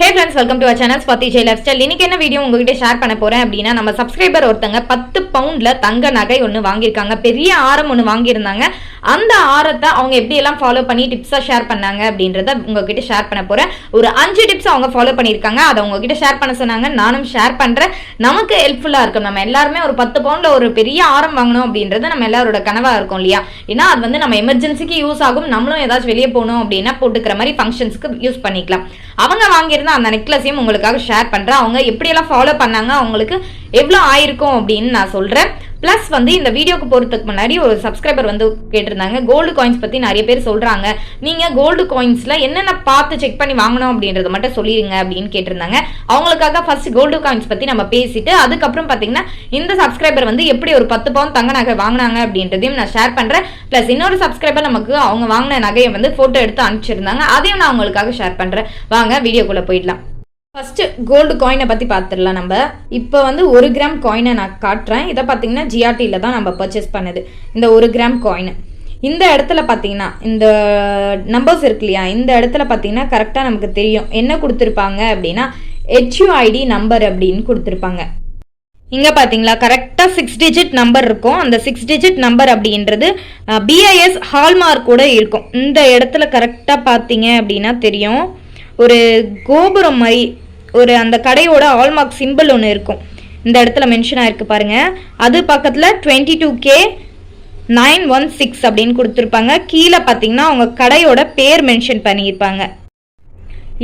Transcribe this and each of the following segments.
Hey friends welcome to a channel ஸ்பத்தி Jai lifestyle இன்னைக்கு என்ன video உங்ககிட்ட ஷேர் பண்ண போகிறேன் அப்படின்னா நம்ம சப்ஸ்கிரைபர் ஒருத்தங்க பத்து பவுண்டில் தங்க நகை ஒன்று வாங்கியிருக்காங்க. பெரிய ஆரம் ஒன்று வாங்கியிருந்தாங்க. அந்த ஆரத்தை அவங்க எப்படி எல்லாம் ஃபாலோ பண்ணி டிப்ஸாக ஷேர் பண்ணாங்க அப்படின்றத உங்ககிட்ட ஷேர் பண்ண போறேன். ஒரு அஞ்சு டிப்ஸ் அவங்க ஃபாலோ பண்ணியிருக்காங்க. அதை உங்ககிட்ட ஷேர் பண்ண சொன்னாங்க நானும் ஷேர் பண்றேன். நமக்கு ஹெல்ப்ஃபுல்லா இருக்கும். நம்ம எல்லாருமே ஒரு பத்து பவுண்ட்ல ஒரு பெரிய ஆரம் வாங்கணும் அப்படின்றது நம்ம எல்லாரோட கனவா இருக்கும் இல்லையா? ஏன்னா அது வந்து நம்ம எமர்ஜென்சிக்கு யூஸ் ஆகும். நம்மளும் ஏதாச்சும் வெளியே போகணும் அப்படின்னா போட்டுக்கிற மாதிரி ஃபங்க்ஷன்ஸ்க்கு யூஸ் பண்ணிக்கலாம். அவங்க வாங்கியிருந்த அந்த நெக்லஸையும் உங்களுக்காக ஷேர் பண்றேன். அவங்க எப்படியெல்லாம் ஃபாலோ பண்ணாங்க அவங்களுக்கு எவ்வளோ ஆயிருக்கும் அப்படின்னு நான் சொல்றேன். ப்ளஸ் வந்து இந்த வீடியோக்கு போகிறதுக்கு முன்னாடி ஒரு சப்ஸ்கிரைபர் வந்து கேட்டிருந்தாங்க. கோல்டு காயின்ஸ் பற்றி நிறைய பேர் சொல்கிறாங்க நீங்கள் கோல்டு காயின்ஸில் என்னென்ன பார்த்து செக் பண்ணி வாங்கணும் அப்படின்றத மட்டும் சொல்லிடுங்க அப்படின்னு கேட்டிருந்தாங்க. அவங்களுக்காக ஃபர்ஸ்ட் கோல்டு காயின்ஸ் பற்றி நம்ம பேசிட்டு அதுக்கப்புறம் பார்த்தீங்கன்னா இந்த சப்ஸ்கிரைபர் வந்து எப்படி ஒரு பத்து பவுன் தங்க நகை வாங்கினாங்க அப்படின்றதையும் நான் ஷேர் பண்ணுறேன் ப்ளஸ் இன்னொரு சப்ஸ்கிரைபர் நமக்கு அவங்க வாங்கின நகையை வந்து ஃபோட்டோ எடுத்து அனுப்பிச்சிருந்தாங்க. அதையும் நான் அவங்களுக்காக ஷேர் பண்ணுறேன் வாங்க வீடியோக்குள்ளே போயிடலாம். ஃபஸ்ட்டு கோல்டு காயினை பற்றி பார்த்துடலாம் நம்ம. இப்போ வந்து ஒரு கிராம் காயினை நான் காட்டுறேன். இதை பார்த்தீங்கன்னா ஜிஆர்டியில் தான் நம்ம பர்ச்சேஸ் பண்ணுது. இந்த ஒரு கிராம் காயின் இந்த இடத்துல பார்த்தீங்கன்னா இந்த நம்பர்ஸ் இருக்கு இல்லையா? இந்த இடத்துல பார்த்தீங்கன்னா கரெக்டாக நமக்கு தெரியும். என்ன கொடுத்துருப்பாங்க அப்படின்னா ஹெச்யூஐடி நம்பர் அப்படின்னு கொடுத்துருப்பாங்க. இங்கே பார்த்தீங்களா கரெக்டாக சிக்ஸ் டிஜிட் நம்பர் இருக்கும். அந்த சிக்ஸ் டிஜிட் நம்பர் அப்படின்றது பிஐஎஸ் ஹால்மார்க்கோட இருக்கும். இந்த இடத்துல கரெக்டாக பார்த்தீங்க அப்படின்னா தெரியும். ஒரு கோபுரம் மாதிரி ஒரு அந்த கடையோட ஹால்மார்க் சிம்பிள் ஒன்று இருக்கும். இந்த இடத்துல மென்ஷன் ஆயிருக்கு பாருங்க. அது பக்கத்தில் twenty two K nine one six அப்படின்னு கொடுத்துருப்பாங்க. கீழே பார்த்தீங்கன்னா அவங்க கடையோட பேர் மென்ஷன் பண்ணியிருப்பாங்க.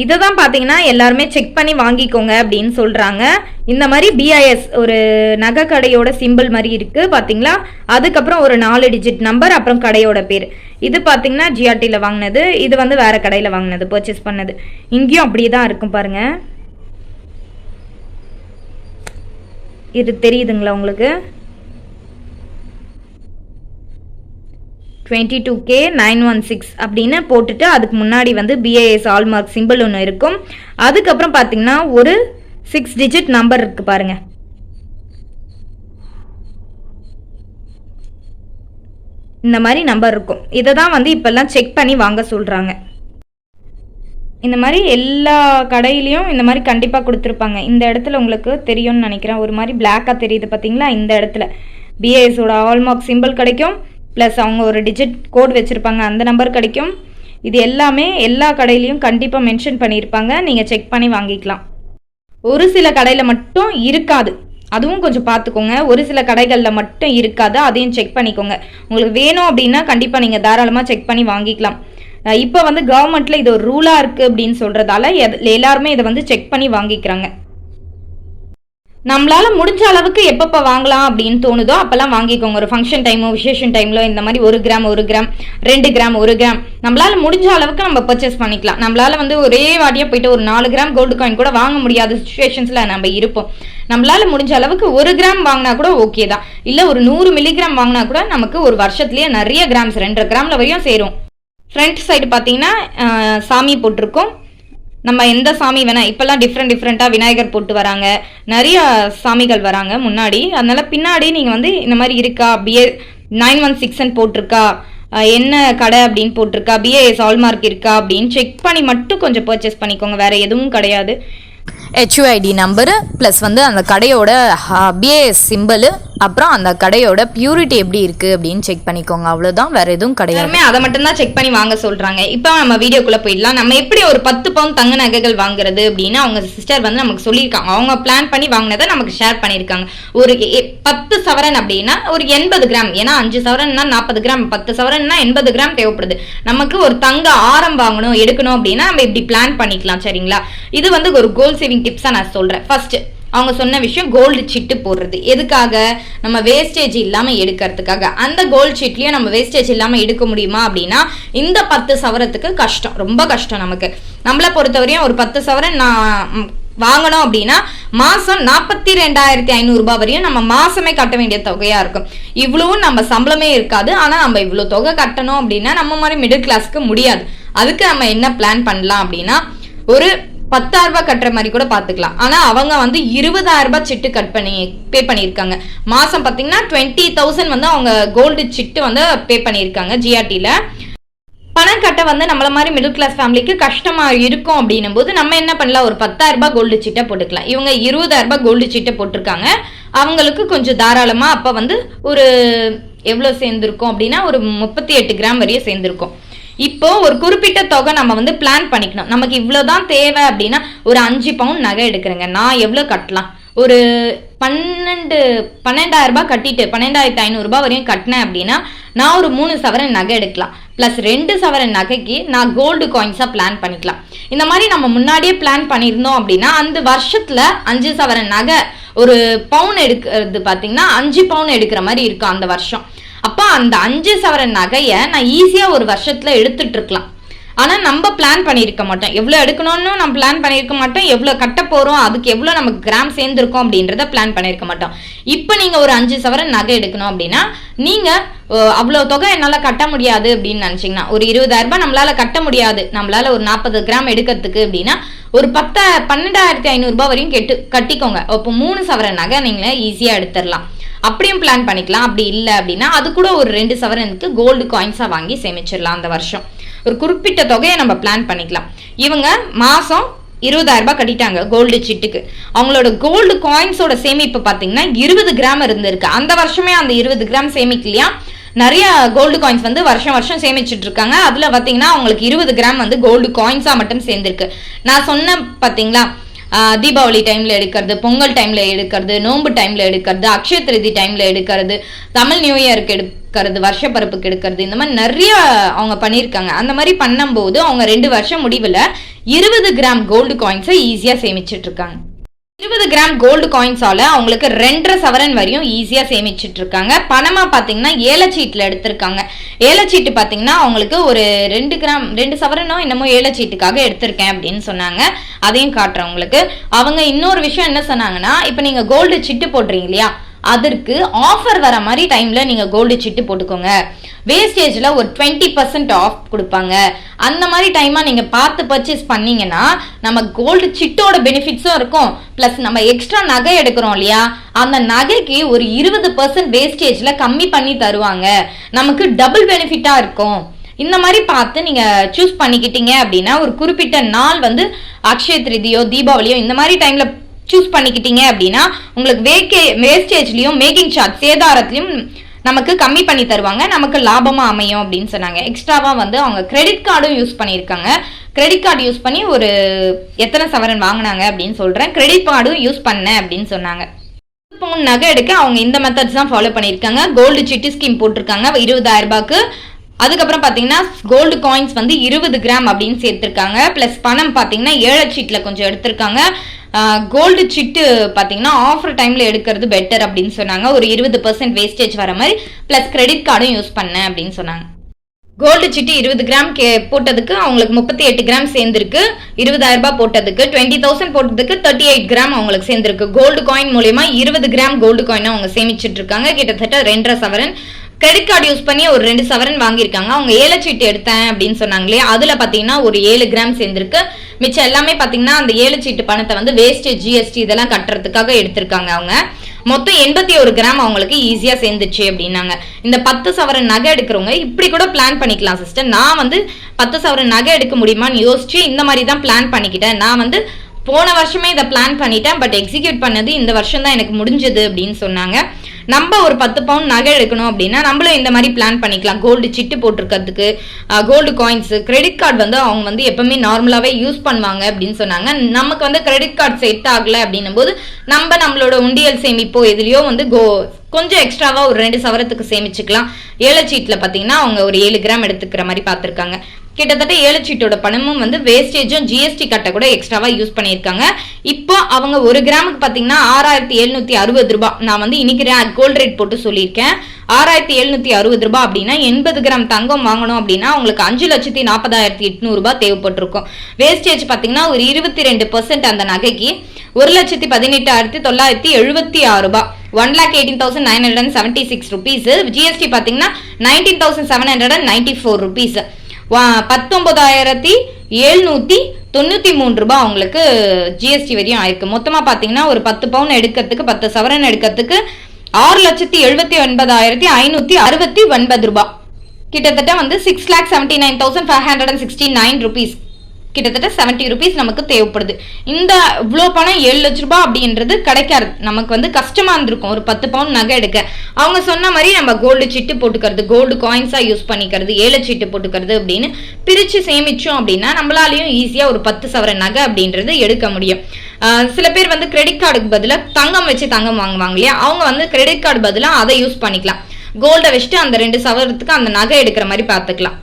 இதை தான் பார்த்தீங்கன்னா எல்லாருமே செக் பண்ணி வாங்கிக்கோங்க அப்படின்னு சொல்கிறாங்க இந்த மாதிரி பிஐஎஸ் ஒரு நகை கடையோட சிம்பிள் மாதிரி இருக்குது பார்த்தீங்களா? அதுக்கப்புறம் ஒரு நாலு டிஜிட் நம்பர் அப்புறம் கடையோட பேர். இது பார்த்தீங்கன்னா ஜிஆர்டியில் வாங்கினது. இது வந்து வேறு கடையில் வாங்கினது பர்ச்சேஸ் பண்ணது. இங்கேயும் அப்படியே தான் இருக்கும் பாருங்கள் இது தெரியுதுங்களா உங்களுக்கு? Twenty two K nine one six அப்படின்னு போட்டுட்டு அதுக்கு முன்னாடி வந்து பிஏஎஸ் ஆல்மார்க் சிம்பிள் ஒன்று இருக்கும். அதுக்கப்புறம் பார்த்தீங்கன்னா ஒரு சிக்ஸ் டிஜிட் நம்பர் இருக்குது பாருங்கள் இந்த மாதிரி நம்பர் இருக்கும். இதை தான் வந்து இப்போல்லாம் செக் பண்ணி வாங்க சொல்கிறாங்க இந்த மாதிரி எல்லா கடையிலையும் இந்த மாதிரி கண்டிப்பாக கொடுத்துருப்பாங்க. இந்த இடத்துல உங்களுக்கு தெரியும்னு நினைக்கிறேன். ஒரு மாதிரி பிளாக்காக தெரியுது பார்த்தீங்களா இந்த இடத்துல. பிஏஎஸோட ஆல்மார்க் சிம்பிள் கிடைக்கும். ப்ளஸ் அவங்க ஒரு டிஜிட் கோட் வச்சுருப்பாங்க. அந்த நம்பர் கிடைக்கும். இது எல்லாமே எல்லா கடையிலையும் கண்டிப்பாக மென்ஷன் பண்ணியிருப்பாங்க. நீங்கள் செக் பண்ணி வாங்கிக்கலாம். ஒரு சில கடையில் மட்டும் இருக்காது. அதுவும் கொஞ்சம் பார்த்துக்கோங்க ஒரு சில கடைகளில் மட்டும் இருக்காது. அதையும் செக் பண்ணிக்கோங்க. உங்களுக்கு வேணும் அப்படின்னா கண்டிப்பாக நீங்கள் தாராளமாக செக் பண்ணி வாங்கிக்கலாம். இப்போ வந்து கவர்மெண்ட்டில் இது ஒரு ரூலாக இருக்குது அப்படின்னு சொல்கிறதால எல்லாருமே இதை வந்து செக் பண்ணி வாங்கிக்கிறாங்க. நம்மளால முடிஞ்ச அளவுக்கு எப்பப்போ வாங்கலாம் அப்படின்னு தோணுதோ அப்பெல்லாம் வாங்கிக்கோங்க. ஒரு ஃபங்க்ஷன் டைமோ விசேஷன் டைம்லோ இந்த மாதிரி ஒரு கிராம் ஒரு கிராம் ரெண்டு கிராம் ஒரு கிராம் நம்மளால முடிஞ்ச அளவுக்கு நம்ம பர்ச்சேஸ் பண்ணிக்கலாம். நம்மளால வந்து ஒரே வாட்டியாக போயிட்டு ஒரு நாலு கிராம் கோல்டு காயின் கூட வாங்க முடியாத சுச்சுவேஷன்ஸில் நம்ம இருப்போம். நம்மளால முடிஞ்ச அளவுக்கு ஒரு கிராம் வாங்கினா கூட ஓகே தான். இல்லை ஒரு நூறு மில்லிகிராம் வாங்கினா கூட நமக்கு ஒரு வருஷத்துலேயே நிறைய கிராம்ஸ் ரெண்டரை கிராம்ல வரையும் சேரும். ஃப்ரண்ட் சைடு பார்த்தீங்கன்னா சாமி போட்டிருக்கோம். நம்ம எந்த சாமி வேணால் இப்போல்லாம் டிஃப்ரெண்ட் டிஃப்ரெண்ட்டாக விநாயகர் போட்டு வராங்க. நிறைய சாமிகள் வராங்க முன்னாடி. அதனால் பின்னாடி நீங்கள் வந்து இந்த மாதிரி இருக்கா? பிஏ நைன் ஒன் சிக்ஸ்ன்னு போட்டிருக்கா? என்ன கடை அப்படின்னு போட்டிருக்கா? பிஏஎஸ் ஹால்மார்க் இருக்கா அப்படின்னு செக் பண்ணி மட்டும் கொஞ்சம் பர்ச்சேஸ் பண்ணிக்கோங்க. வேறு எதுவும் கிடையாது. ஹெச்யூஐடி நம்பரு ப்ளஸ் வந்து அந்த கடையோட பிஏஎஸ் சிம்பிளு அப்புறம் அந்த கடையோட பியூரிட்டி எப்படி இருக்கு அப்படின்னு செக் பண்ணிக்கோங்க. அவ்வளோதான் வேற எதுவும் கிடையாது. அதை மட்டும் தான் செக் பண்ணி வாங்க சொல்றாங்க. இப்போ நம்ம வீடியோக்குள்ள போயிடலாம். நம்ம எப்படி ஒரு பத்து பவுன் தங்க நகைகள் வாங்குறது அப்படின்னு அவங்க சிஸ்டர் வந்து நமக்கு சொல்லியிருக்காங்க. அவங்க பிளான் பண்ணி வாங்கினதை நமக்கு ஷேர் பண்ணியிருக்காங்க. ஒரு எ- பத்து சவரன் அப்படின்னா ஒரு எண்பது கிராம் ஏன்னா அஞ்சு சவரன்னா நாற்பது கிராம் பத்து சவரன்னா எண்பது கிராம் தேவைப்படுது. நமக்கு ஒரு தங்க ஆரம் வாங்கணும் எடுக்கணும் அப்படின்னா நம்ம இப்படி பிளான் பண்ணிக்கலாம் சரிங்களா? இது வந்து ஒரு கோல் சேவிங் டிப்ஸாக நான் சொல்கிறேன் ஃபர்ஸ்ட் அவங்க சொன்ன விஷயம் கோல்டு சிட்டு போடுறது. எதுக்காக? நம்ம வேஸ்டேஜ் இல்லாமல் எடுக்கிறதுக்காக. அந்த கோல்டு சீட்லயும் நம்ம வேஸ்டேஜ் இல்லாமல் எடுக்க முடியுமா அப்படின்னா இந்த பத்து சவரத்துக்கு கஷ்டம். ரொம்ப கஷ்டம் நமக்கு. நம்மளை பொறுத்தவரையும் ஒரு பத்து சவரன் நான் வாங்கணும் அப்படின்னா மாசம் நாற்பத்தி ரெண்டாயிரத்தி ஐநூறுரூபா வரையும் நம்ம மாசமே கட்ட வேண்டிய தொகையா இருக்கும். இவ்வளவும் நம்ம சம்பளமே இருக்காது. ஆனா நம்ம இவ்வளவு தொகை கட்டணும் அப்படின்னா நம்ம மாதிரி மிடில் கிளாஸ்க்கு முடியாது. அதுக்கு நம்ம என்ன பிளான் பண்ணலாம் அப்படின்னா ஒரு பத்தாயிரம் ரூபாய் கட்டுற மாதிரி கூட பாத்துக்கலாம் ஆனா அவங்க வந்து இருபதாயிரம் ரூபாய் சிட்டு கட் பண்ணி பே பண்ணியிருக்காங்க. மாசம் பாத்தீங்கன்னா டுவெண்ட்டி தௌசண்ட் வந்து அவங்க கோல்டு சிட்டு வந்து பே பண்ணியிருக்காங்க ஜிஆர்டில பணம் கட்ட வந்து நம்மள மாதிரி மிடில் கிளாஸ் ஃபேமிலிக்கு கஷ்டமா இருக்கும் அப்படின்னும் போது நம்ம என்ன பண்ணலாம்? ஒரு பத்தாயிரம் ரூபாய் கோல்டு சீட்டை போட்டுக்கலாம். இவங்க இருபதாயிரம் ரூபாய் கோல்டு சீட்டை போட்டிருக்காங்க. அவங்களுக்கு கொஞ்சம் தாராளமா அப்ப வந்து ஒரு எவ்வளவு சேர்ந்திருக்கும் அப்படின்னா ஒரு முப்பத்தி எட்டு கிராம் வரையும் சேர்ந்திருக்கும். இப்போ ஒரு குறிப்பிட்ட தொகை நம்ம வந்து பிளான் பண்ணிக்கணும். நமக்கு இவ்வளோதான் தேவை அப்படின்னா ஒரு அஞ்சு பவுன் நகை எடுக்கிறேங்க. நான் எவ்வளோ கட்டலாம்? ஒரு பன்னெண்டு பன்னெண்டாயிரம் ரூபாய் கட்டிட்டு பன்னெண்டாயிரத்தி ஐநூறுரூபா வரையும் கட்டினேன் அப்படின்னா நான் ஒரு மூணு சவரன் நகை எடுக்கலாம். ப்ளஸ் ரெண்டு சவரன் நகைக்கு நான் கோல்டு காயின்ஸாக பிளான் பண்ணிக்கலாம். இந்த மாதிரி நம்ம முன்னாடியே பிளான் பண்ணியிருந்தோம் அப்படின்னா அந்த வருஷத்தில் அஞ்சு சவரன் நகை ஒரு பவுன் எடுக்கிறது பார்த்தீங்கன்னா அஞ்சு பவுன் எடுக்கிற மாதிரி இருக்கும் அந்த வருஷம். அப்போ அந்த அஞ்சு சவரன் நகையை நான் ஈஸியாக ஒரு வருஷத்தில் எடுத்துட்டு இருக்கலாம். ஆனால் நம்ம பிளான் பண்ணியிருக்க மாட்டோம். எவ்வளோ எடுக்கணும்னு நம்ம பிளான் பண்ணியிருக்க மாட்டோம். எவ்வளோ கட்ட போகிறோம் அதுக்கு எவ்வளோ நமக்கு கிராம் சேர்ந்துருக்கோம் அப்படின்றத பிளான் பண்ணியிருக்க மாட்டோம். இப்போ நீங்கள் ஒரு அஞ்சு சவரன் நகை எடுக்கணும் அப்படின்னா நீங்கள் அவ்வளோ தொகை என்னால் கட்ட முடியாது அப்படின்னு நினச்சிங்கன்னா ஒரு இருபதாயிரரூபா நம்மளால் கட்ட முடியாது. நம்மளால் ஒரு நாற்பது கிராம் எடுக்கிறதுக்கு அப்படின்னா ஒரு பத்த பன்னெண்டாயிரத்தி ஐநூறுரூபா வரையும் கெட்டு கட்டிக்கோங்க. அப்போ மூணு சவரன் நகை நீங்கள் ஈஸியாக எடுத்துடலாம். அப்படியும் பிளான் பண்ணிக்கலாம். அப்படி இல்லை அப்படின்னா அது கூட ஒரு ரெண்டு சவரனுக்கு கோல்டு காயின்ஸாக வாங்கி சேமிச்சிடலாம் அந்த வருஷம். ஒரு குறிப்பிட்ட தொகையை நம்ம பிளான் பண்ணிக்கலாம். இவங்க மாதம் இருபதாயிரம் ரூபாய் கட்டிட்டாங்க கோல்டு சிட்டுக்கு அவங்களோட கோல்டு காயின்ஸோட சேமிப்பு பார்த்தீங்கன்னா இருபது கிராம் இருந்திருக்கு. அந்த வருஷமே அந்த இருபது கிராம் சேமிக்கலையா? நிறைய கோல்டு காயின்ஸ் வந்து வருஷம் வருஷம் சேமிச்சுட்டு இருக்காங்க. அதுல பாத்தீங்கன்னா அவங்களுக்கு இருபது கிராம் வந்து கோல்டு காயின்ஸா மட்டும் சேர்ந்திருக்கு. நான் சொன்ன பாத்தீங்களா தீபாவளி டைம்ல எடுக்கிறது பொங்கல் டைம்ல எடுக்கிறது நோன்பு டைம்ல எடுக்கிறது அக்ஷய திருதி டைம்ல எடுக்கிறது தமிழ் நியூ இயருக்கு எடுக்கிறது வருஷப்பருப்புக்கு எடுக்கிறது இந்த மாதிரி நிறைய அவங்க பண்ணியிருக்காங்க. அந்த மாதிரி பண்ணும்போது அவங்க ரெண்டு வருஷம் முடிவில் இருபது கிராம் கோல்டு காயின்ஸை ஈஸியாக சேமிச்சிட்டு இருக்காங்க. இருபது கிராம் கோல்டு காயின்ஸால அவங்களுக்கு ரெண்டரை சவரன் வரையும் ஈஸியா சேமிச்சுட்டு இருக்காங்க. பணமா பாத்தீங்கன்னா ஏலச்சீட்டுல எடுத்திருக்காங்க. ஏலச்சீட்டு பாத்தீங்கன்னா அவங்களுக்கு ஒரு ரெண்டு கிராம் ரெண்டு சவரனோ என்னமோ ஏலச்சீட்டுக்காக எடுத்திருக்கேன் அப்படின்னு சொன்னாங்க. அதையும் காட்டுறேன் உங்களுக்கு. அவங்க இன்னொரு விஷயம் என்ன சொன்னாங்கன்னா இப்ப நீங்க கோல்டு சிட்டு போடுறீங்க இல்லையா? அதற்கு ஆஃபர் வர மாதிரி டைம்ல நீங்க கோல்டு சிட்டு போட்டுக்கோங்க. வேஸ்டேஜில் ஒரு டுவெண்ட்டி பர்சன்ட் ஆஃப் கொடுப்பாங்க. அந்த மாதிரி டைமாக நீங்கள் பார்த்து பர்ச்சேஸ் பண்ணீங்கன்னா நம்ம கோல்டு சிட்டோட பெனிஃபிட்ஸும் இருக்கும். ப்ளஸ் நம்ம எக்ஸ்ட்ரா நகை எடுக்கிறோம் இல்லையா? அந்த நகைக்கு ஒரு இருபது பர்சன்ட் வேஸ்டேஜில் கம்மி பண்ணி தருவாங்க. நமக்கு டபுள் பெனிஃபிட்டாக இருக்கும். இந்த மாதிரி பார்த்து நீங்கள் சூஸ் பண்ணிக்கிட்டீங்க அப்படின்னா ஒரு குறிப்பிட்ட நாள் வந்து அக்ஷய திருதியோ தீபாவளியோ இந்த மாதிரி டைமில் சூஸ் பண்ணிக்கிட்டீங்க அப்படின்னா உங்களுக்கு வேக்கே வேஸ்டேஜ்லயும் மேக்கிங் சார்ஜ் சேதாரத்திலையும் நமக்கு கம்மி பண்ணி தருவாங்க. நமக்கு லாபமாக அமையும் அப்படின்னு சொன்னாங்க. எக்ஸ்ட்ராவாக வந்து அவங்க கிரெடிட் கார்டும் யூஸ் பண்ணியிருக்காங்க. கிரெடிட் கார்டு யூஸ் பண்ணி ஒரு எத்தனை சவரன் வாங்கினாங்க அப்படின்னு சொல்கிறேன் கிரெடிட் கார்டும் யூஸ் பண்ணேன் அப்படின்னு சொன்னாங்க. பவுன் நகை எடுக்க அவங்க இந்த மெத்தட்ஸ் தான் ஃபாலோ பண்ணியிருக்காங்க. கோல்டு சிட்டி ஸ்கீம் போட்டிருக்காங்க. இருபதாயிரம் ரூபாய்க்கு. அதுக்கப்புறம் பார்த்தீங்கன்னா கோல்டு காயின்ஸ் வந்து இருபது கிராம் அப்படின்னு சேர்த்துருக்காங்க. ப்ளஸ் பணம் பார்த்தீங்கன்னா ஏழை சீட்டில் கொஞ்சம் எடுத்திருக்காங்க. கோல்டு சிட்டு பார்த்தீங்கன்னா ஆஃபர் டைமில் எடுக்கிறது பெட்டர் அப்படின்னு சொன்னாங்க. ஒரு இருபது பர்சன்ட் வேஸ்டேஜ் வர மாதிரி ப்ளஸ் கிரெடிட் கார்டும் யூஸ் பண்ணேன் அப்படின்னு சொன்னாங்க. கோல்டு சிட்டு இருபது கிராம் கே போட்டதுக்கு அவங்களுக்கு முப்பத்தி எட்டு கிராம் சேர்ந்துருக்கு. இருபதாயிரம் ரூபாய் போட்டதுக்கு டுவெண்ட்டி தௌசண்ட் போட்டதுக்கு தேர்ட்டி எயிட் கிராம் அவங்களுக்கு சேர்ந்துருக்கு. கோல்டு காயின் மூலயமா இருபது கிராம் கோல்டு காயின் அவங்க சேமிச்சிட்டு இருக்காங்க. கிட்டத்தட்ட ரெண்டரை சவரன். கிரெடிட் கார்டு யூஸ் பண்ணி ஒரு ரெண்டு சவரன் வாங்கியிருக்காங்க. அவங்க ஏழை சீட்டு எடுத்தேன் அப்படின்னு சொன்னாங்களே அதில் பார்த்தீங்கன்னா ஒரு ஏழு கிராம் சேர்ந்துருக்கு. மிச்சம் எல்லாமே பாத்தீங்கன்னா அந்த ஏழு சீட்டு பணத்தை வந்து வேஸ்டேஜ் ஜிஎஸ்டி இதெல்லாம் கட்டுறதுக்காக எடுத்திருக்காங்க அவங்க. மொத்தம் எண்பத்தி ஒரு கிராம் அவங்களுக்கு ஈஸியா சேர்ந்துச்சு அப்படின்னாங்க. இந்த பத்து சவரன் நகை எடுக்கிறவங்க இப்படி கூட பிளான் பண்ணிக்கலாம் சிஸ்டர் நான் வந்து பத்து சவரன் நகை எடுக்க முடியுமான்னு யோசிச்சு இந்த மாதிரி தான் பிளான் பண்ணிக்கிட்டேன். நான் வந்து போன வருஷமே இதை பிளான் பண்ணிட்டேன் பட் எக்ஸிக்யூட் பண்ணது இந்த வருஷம் தான் எனக்கு முடிஞ்சது அப்படின்னு சொன்னாங்க. நம்ம ஒரு பத்து பவுண்ட் நகை எடுக்கணும் அப்படின்னா நம்மளும் இந்த மாதிரி பிளான் பண்ணிக்கலாம். கோல்டு சிட்டு போட்டிருக்கிறதுக்கு கோல்டு காயின்ஸ் கிரெடிட் கார்டு வந்து அவங்க வந்து எப்பவுமே நார்மலாகவே யூஸ் பண்ணுவாங்க அப்படின்னு சொன்னாங்க. நமக்கு வந்து கிரெடிட் கார்டு செட் ஆகலை அப்படின்னும் போது நம்ம நம்மளோட உண்டியல் சேமிப்போ எதுலையோ வந்து கோ கொஞ்சம் எக்ஸ்ட்ராவா ஒரு ரெண்டு சவரத்துக்கு சேமிச்சுக்கலாம். ஏழை பார்த்தீங்கன்னா அவங்க ஒரு ஏழு கிராம் எடுத்துக்கிற மாதிரி பார்த்துருக்காங்க கிட்டத்தட்ட ஏழு சீட்டோட பணமும் வந்து வேஸ்டேஜும் ஜிஎஸ்டி கட்ட கூட எக்ஸ்ட்ராவா யூஸ் பண்ணியிருக்காங்க. இப்போ அவங்க ஒரு கிராமுக்கு பார்த்தீங்கன்னா ஆறாயிரத்தி எழுநூத்தி அறுபது ரூபாய் நான் வந்து இன்னைக்கு கோல்ட் ரேட் போட்டு சொல்லியிருக்கேன். ஆறாயிரத்தி எழுநூத்தி அறுபது ரூபாய் அப்படின்னா எண்பது கிராம் தங்கம் வாங்கணும் அப்படின்னா உங்களுக்கு அஞ்சு லட்சத்தி நாற்பதாயிரத்தி எட்நூறு ரூபாய் தேவைப்பட்டிருக்கும். வேஸ்டேஜ் பார்த்தீங்கன்னா ஒரு இருபத்தி ரெண்டு பர்சன்ட் அந்த நகைக்கு ஒரு லட்சத்தி பதினெட்டாயிரத்தி தொள்ளாயிரத்தி எழுபத்தி ஆறு ரூபாய் one lakh eighteen thousand nine hundred and seventy six rupees GST பார்த்தீங்கன்னா nineteen thousand seven hundred and ninety four rupees பத்தொன்பதாயிரத்தி எழுநூத்தி தொண்ணூற்றி மூணு ரூபாய் அவங்களுக்கு ஜிஎஸ்டி வரையும் ஆயிருக்கு. மொத்தமாக பார்த்தீங்கன்னா ஒரு பத்து பவுன் எடுக்கிறதுக்கு பத்து சவரன் எடுக்கிறதுக்கு ஆறு லட்சத்தி எழுபத்தி ஒன்பதாயிரத்தி ஐநூற்றி அறுபத்தி ஒன்பது ரூபாய் கிட்டத்தட்ட வந்து six lakh seventy nine thousand five hundred and sixty nine rupees கிட்டத்தட்ட செவன்ட்டி ருபீஸ் நமக்கு தேவைப்படுது. இந்த இவ்வளோ பணம் ஏழு லட்ச ரூபாய் அப்படின்றது கிடைக்காது. நமக்கு வந்து கஷ்டமா இருந்திருக்கும். ஒரு பத்து பவுன் நகை எடுக்க. அவங்க சொன்ன மாதிரி நம்ம கோல்டு சீட்டு போட்டுக்கிறது கோல்டு காயின்ஸா யூஸ் பண்ணிக்கிறது ஏழை சீட்டு போட்டுக்கிறது அப்படின்னு பிரிச்சு சேமிச்சோம் அப்படின்னா நம்மளாலையும் ஈஸியா ஒரு பத்து சவர நகை அப்படின்றது எடுக்க முடியும். சில பேர் வந்து கிரெடிட் கார்டுக்கு பதிலாக தங்கம் வச்சு தங்கம் வாங்குவாங்க இல்லையா? அவங்க வந்து கிரெடிட் கார்டு பதிலாக அதை யூஸ் பண்ணிக்கலாம். கோல்டை வச்சுட்டு அந்த ரெண்டு சவரத்துக்கு அந்த நகை எடுக்கிற மாதிரி பார்த்துக்கலாம்.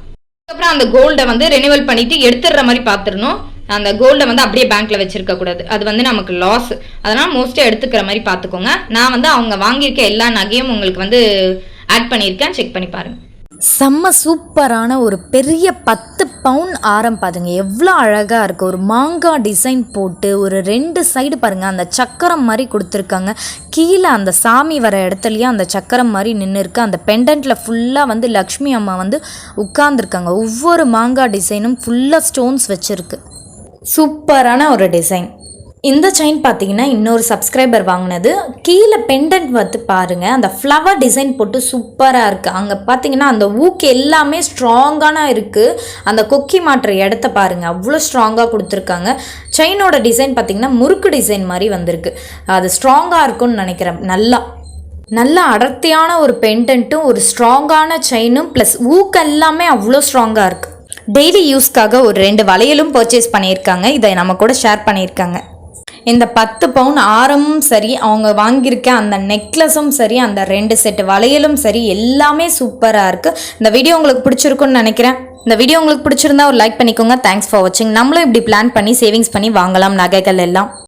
அதுக்கப்புறம் அந்த கோல்டை வந்து ரெனிவல் பண்ணிட்டு எடுத்துடுற மாதிரி பார்த்துடணும். அந்த கோல்டை வந்து அப்படியே பேங்க்ல வச்சிருக்க கூடாது. அது வந்து நமக்கு லாஸ் அதனால மோஸ்ட்டாக எடுத்துக்கிற மாதிரி பார்த்துக்கோங்க. நான் வந்து அவங்க வாங்கியிருக்க எல்லா நகையும் உங்களுக்கு வந்து ஆட் பண்ணியிருக்கேன். செக் பண்ணி பாருங்க. செம்ம சூப்பரான ஒரு பெரிய பத்து பவுன் ஆரம் பாருங்க எவ்வளோ அழகாக இருக்குது ஒரு மாங்காய் டிசைன் போட்டு ஒரு ரெண்டு சைடு பாருங்கள் அந்த சக்கரம் மாதிரி கொடுத்துருக்காங்க. கீழே அந்த சாமி வர இடத்துலையே அந்த சக்கரம் மாதிரி நின்று இருக்கு அந்த பெண்டண்ட்டில் ஃபுல்லாக வந்து லக்ஷ்மி அம்மா வந்து உட்கார்ந்துருக்காங்க. ஒவ்வொரு மாங்காய் டிசைனும் ஃபுல்லாக ஸ்டோன்ஸ் வச்சுருக்கு. சூப்பரான ஒரு டிசைன் இந்த செயின் பார்த்தீங்கன்னா இன்னொரு சப்ஸ்கிரைபர் வாங்கினது. கீழே பெண்டன்ட் வந்து பாருங்கள் அந்த ஃப்ளவர் டிசைன் போட்டு சூப்பராக இருக்குது அங்கே பார்த்தீங்கன்னா அந்த ஊக்கு எல்லாமே ஸ்ட்ராங்கான இருக்குது அந்த கொக்கி மாட்டுற இடத்த பாருங்கள் அவ்வளோ ஸ்ட்ராங்காக கொடுத்துருக்காங்க. செயினோட டிசைன் பார்த்தீங்கன்னா முறுக்கு டிசைன் மாதிரி வந்திருக்கு. அது ஸ்ட்ராங்காக இருக்கும்னு நினைக்கிறேன். நல்லா. நல்ல அடர்த்தியான ஒரு பெண்டன்ட்டும் ஒரு ஸ்ட்ராங்கான செயினும் ப்ளஸ் ஊக்கு எல்லாமே அவ்வளோ ஸ்ட்ராங்காக இருக்குது டெய்லி யூஸ்க்காக ஒரு ரெண்டு வளையலும் பர்ச்சேஸ் பண்ணியிருக்காங்க. இதை நம்ம கூட ஷேர் பண்ணியிருக்காங்க. இந்த பத்து பவுன் ஆரமும் சரி அவங்க வாங்கியிருக்க அந்த நெக்லஸும் சரி அந்த ரெண்டு செட்டு வளையலும் சரி எல்லாமே சூப்பராக இருக்குது இந்த வீடியோ உங்களுக்கு பிடிச்சிருக்குன்னு நினைக்கிறேன். இந்த வீடியோ உங்களுக்கு பிடிச்சிருந்தா ஒரு லைக் பண்ணிக்கோங்க. தேங்க்ஸ் ஃபார் வாட்சிங் நம்மளும் இப்படி பிளான் பண்ணி சேவிங்ஸ் பண்ணி வாங்கலாம் நகைகள் எல்லாம்.